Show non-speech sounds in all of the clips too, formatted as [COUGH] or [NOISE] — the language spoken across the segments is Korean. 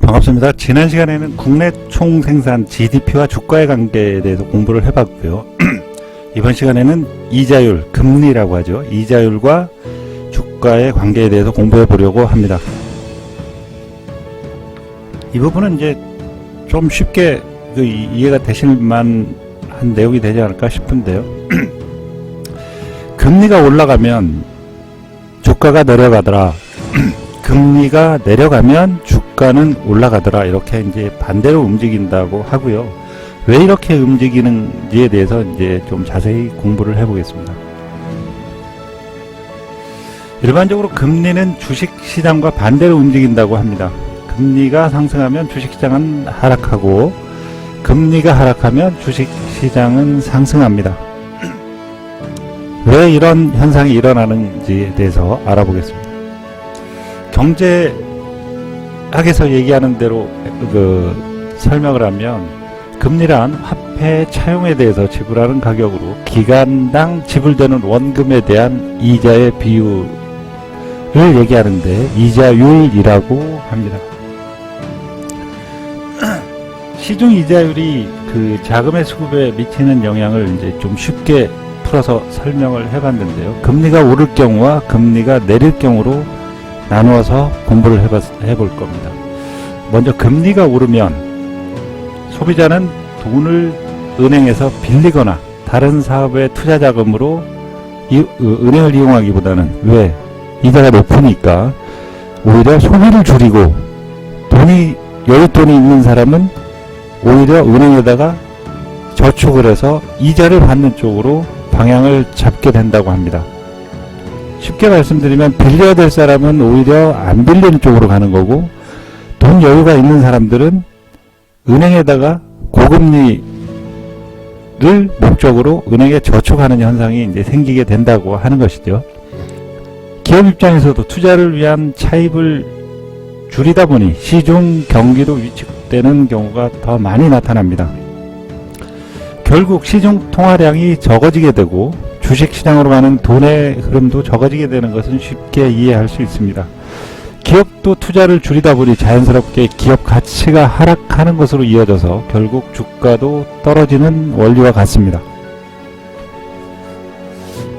반갑습니다. 지난 시간에는 국내 총생산 GDP와 주가의 관계에 대해서 공부를 해봤고요. [CLEARS THROAT] 이번 시간에는 이자율, 금리라고 하죠. 이자율과 주가의 관계에 대해서 공부해 보려고 합니다. 이 부분은 이제 좀 쉽게 그 이- 이해가 되실 만한 내용이 되지 않을까 싶은데요. [CLEARS THROAT] 금리가 올라가면 주가가 내려가더라. [CLEARS THROAT] 금리가 내려가면 주가는 올라가더라 이렇게 이제 반대로 움직인다고 하고요. 왜 이렇게 움직이는지에 대해서 이제 좀 자세히 공부를 해보겠습니다. 일반적으로 금리는 주식 시장과 반대로 움직인다고 합니다. 금리가 상승하면 주식 시장은 하락하고 금리가 하락하면 주식 시장은 상승합니다. [CLEARS THROAT] 왜 이런 현상이 일어나는지에 대해서 알아보겠습니다. 경제학에서 얘기하는 대로 그 설명을 하면 금리란 화폐 차용에 대해서 지불하는 가격으로 기간당 지불되는 원금에 대한 이자의 비율을 얘기하는데 이자율이라고 합니다. [CLEARS THROAT] 시중 이자율이 그 자금의 수급에 미치는 영향을 이제 좀 쉽게 풀어서 설명을 해봤는데요. 금리가 오를 경우와 금리가 내릴 경우로 나누어서 공부를 해볼 겁니다. 먼저 금리가 오르면 소비자는 돈을 은행에서 빌리거나 다른 사업의 투자 자금으로 이, 어, 은행을 이용하기보다는 왜 이자가 높으니까 오히려 소비를 줄이고 돈이 여윳돈이 있는 사람은 오히려 은행에다가 저축을 해서 이자를 받는 쪽으로 방향을 잡게 된다고 합니다. 쉽게 말씀드리면 빌려야 될 사람은 오히려 안 빌리는 쪽으로 가는 거고 돈 여유가 있는 사람들은 은행에다가 고금리를 목적으로 은행에 저축하는 현상이 이제 생기게 된다고 하는 것이죠. 기업 입장에서도 투자를 위한 차입을 줄이다 보니 시중 경기도 위축되는 경우가 더 많이 나타납니다. 결국 시중 통화량이 적어지게 되고 주식 시장으로 가는 돈의 흐름도 적어지게 되는 것은 쉽게 이해할 수 있습니다. 기업도 투자를 줄이다 보니 자연스럽게 기업 가치가 하락하는 것으로 이어져서 결국 주가도 떨어지는 원리와 같습니다.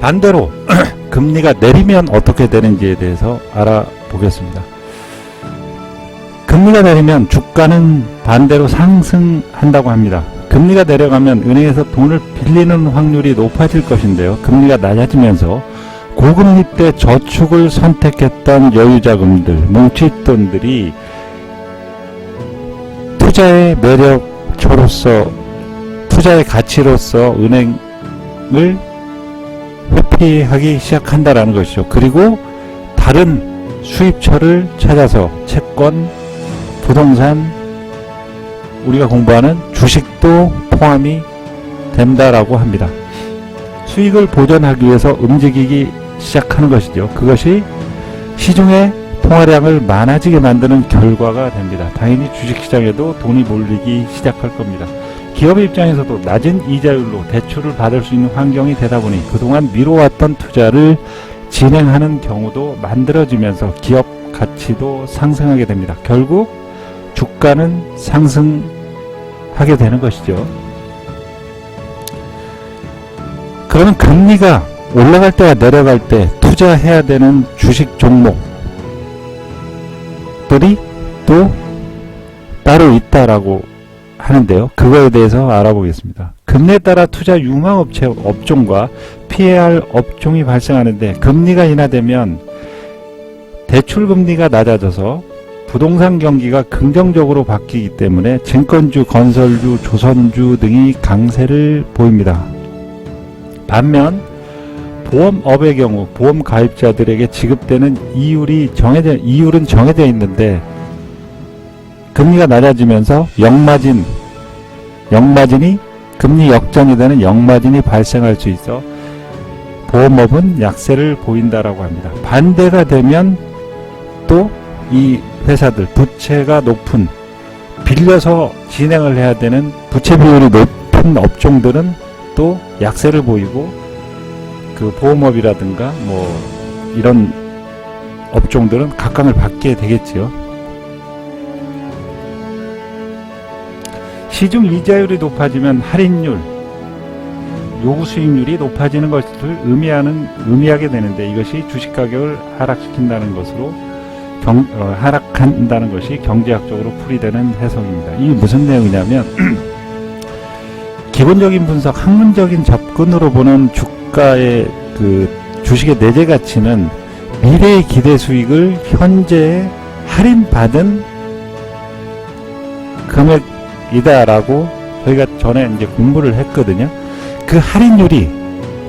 반대로 [CLEARS THROAT] 금리가 내리면 어떻게 되는지에 대해서 알아보겠습니다. 금리가 내리면 주가는 반대로 상승한다고 합니다. 금리가 내려가면 은행에서 돈을 빌리는 확률이 높아질 것인데요. 금리가 낮아지면서 고금리 때 저축을 선택했던 여유자금들, 뭉칫돈들이 투자의 매력처로서 투자의 가치로서 은행을 회피하기 시작한다라는 것이죠. 그리고 다른 수입처를 찾아서 채권, 부동산, 우리가 공부하는 주식도 포함이 된다라고 합니다. 수익을 보전하기 위해서 움직이기 시작하는 것이죠. 그것이 시중의 통화량을 많아지게 만드는 결과가 됩니다. 당연히 주식시장에도 돈이 몰리기 시작할 겁니다. 기업 입장에서도 낮은 이자율로 대출을 받을 수 있는 환경이 되다 보니 그동안 미뤄왔던 투자를 진행하는 경우도 만들어지면서 기업 가치도 상승하게 됩니다. 결국 주가는 상승하게 되는 것이죠. 그러면 금리가 올라갈 때와 내려갈 때 투자해야 되는 주식 종목들이 또 따로 있다라고 하는데요. 그거에 대해서 알아보겠습니다. 금리에 따라 투자 유망업체 업종과 피해야 할 업종이 발생하는데 금리가 인하되면 대출 금리가 낮아져서 부동산 경기가 긍정적으로 바뀌기 때문에 증권주, 건설주, 조선주 등이 강세를 보입니다. 반면 보험업의 경우 보험 가입자들에게 지급되는 이율이 정해져 이율은 정해져 있는데 금리가 낮아지면서 역마진 역마진이 금리 역전이 되는 역마진이 발생할 수 있어 보험업은 약세를 보인다라고 합니다. 반대가 되면 또 이 회사들 부채가 높은 빌려서 진행을 해야 되는 부채 비율이 높은 업종들은 또 약세를 보이고 그 보험업이라든가 뭐 이런 업종들은 각광을 받게 되겠지요. 시중 이자율이 높아지면 할인율, 요구 수익률이 높아지는 것을 의미하는 의미하게 되는데 이것이 주식 가격을 하락시킨다는 것으로 경, 어, 하락한다는 것이 경제학적으로 풀이되는 해석입니다. 이게 무슨 내용이냐면 [CLEARS THROAT] 기본적인 분석, 학문적인 접근으로 보는 주가의 그 주식의 내재 가치는 미래의 기대 수익을 현재 할인받은 금액이다라고 저희가 전에 이제 공부를 했거든요. 그 할인율이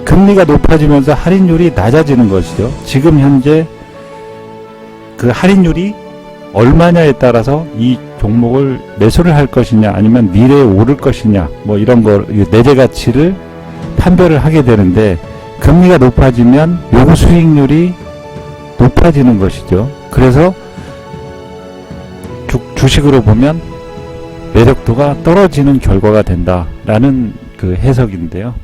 금리가 높아지면서 할인율이 낮아지는 것이죠. 지금 현재 그 할인율이 얼마냐에 따라서 이 종목을 매수를 할 것이냐 아니면 미래에 오를 것이냐 뭐 이런 거 내재 가치를 판별을 하게 되는데 금리가 높아지면 요구 수익률이 높아지는 것이죠. 그래서 주, 주식으로 보면 매력도가 떨어지는 결과가 된다라는 그 해석인데요.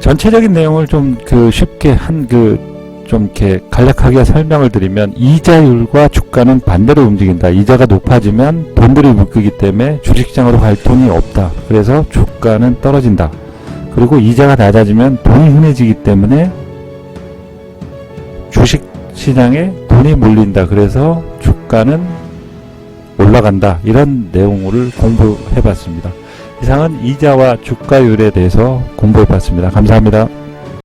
전체적인 내용을 좀 그 쉽게 한그 좀 이렇게 간략하게 설명을 드리면 이자율과 주가는 반대로 움직인다. 이자가 높아지면 돈들이 묶이기 때문에 주식시장으로 갈 돈이 없다. 그래서 주가는 떨어진다. 그리고 이자가 낮아지면 돈이 흔해지기 때문에 주식 시장에 돈이 몰린다. 그래서 주가는 올라간다. 이런 내용을 공부해 봤습니다. 이상은 이자와 주가율에 대해서 공부해 봤습니다. 감사합니다.